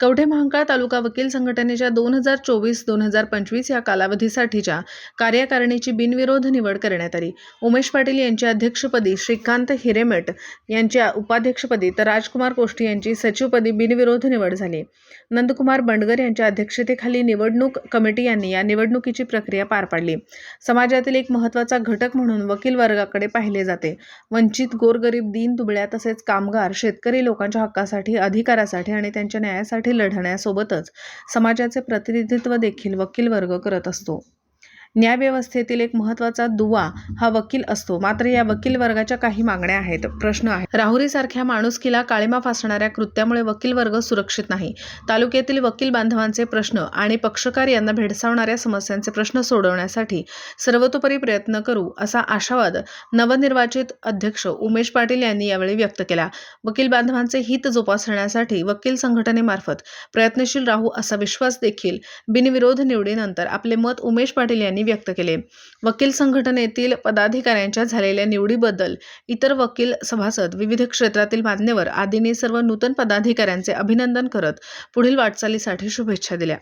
कवठे महांकाळ तालुका वकील संघटनेच्या दोन हजार चोवीस दोन हजार पंचवीस या कालावधीसाठीच्या कार्यकारिणीची बिनविरोध निवड करण्यात आली. उमेश पाटील यांच्या अध्यक्षपदी श्रीकांत हिरेमठ यांच्या उपाध्यक्षपदी तर राजकुमार कोष्टी यांची सचिवपदी बिनविरोध निवड झाली. नंदकुमार बंडगर यांच्या अध्यक्षतेखाली निवडणूक कमिटी यांनी या निवडणुकीची प्रक्रिया पार पाडली. समाजातील एक महत्त्वाचा घटक म्हणून वकील वर्गाकडे पाहिले जाते. वंचित गोरगरीब दीन दुबळ्या तसेच कामगार शेतकरी लोकांच्या हक्कासाठी अधिकारासाठी आणि त्यांच्या न्यायासाठी लढण्यासोबतच समाजाचे प्रतिनिधित्व देखील वकील वर्ग करत असतो. न्यायव्यवस्थेतील एक महत्त्वाचा दुवा हा वकील असतो. मात्र या वकील वर्गाच्या काही मागण्या आहेत. प्रश्न आहे. राहुरीसारख्या माणुसकीला काळीमा फासणाऱ्या कृत्यामुळे वकील वर्ग सुरक्षित नाही. तालुक्यातील वकील बांधवांचे प्रश्न आणि पक्षकार यांना भेडसावणाऱ्या समस्यांचे प्रश्न सोडवण्यासाठी सर्वतोपरी प्रयत्न करू असा आशावाद नवनिर्वाचित अध्यक्ष उमेश पाटील यांनी यावेळी व्यक्त केला. वकील बांधवांचे हित जोपासण्यासाठी वकील संघटनेमार्फत प्रयत्नशील राहू असा विश्वास देखील बिनविरोध निवडीनंतर आपले मत उमेश पाटील यांनी व्यक्त केले. वकील संघटनेतील पदाधिकाऱ्यांच्या झालेल्या निवडीबद्दल इतर वकील सभासद विविध क्षेत्रातील मान्यवर आदींनी सर्व नूतन पदाधिकाऱ्यांचे अभिनंदन करत पुढील वाटचालीसाठी शुभेच्छा दिल्या.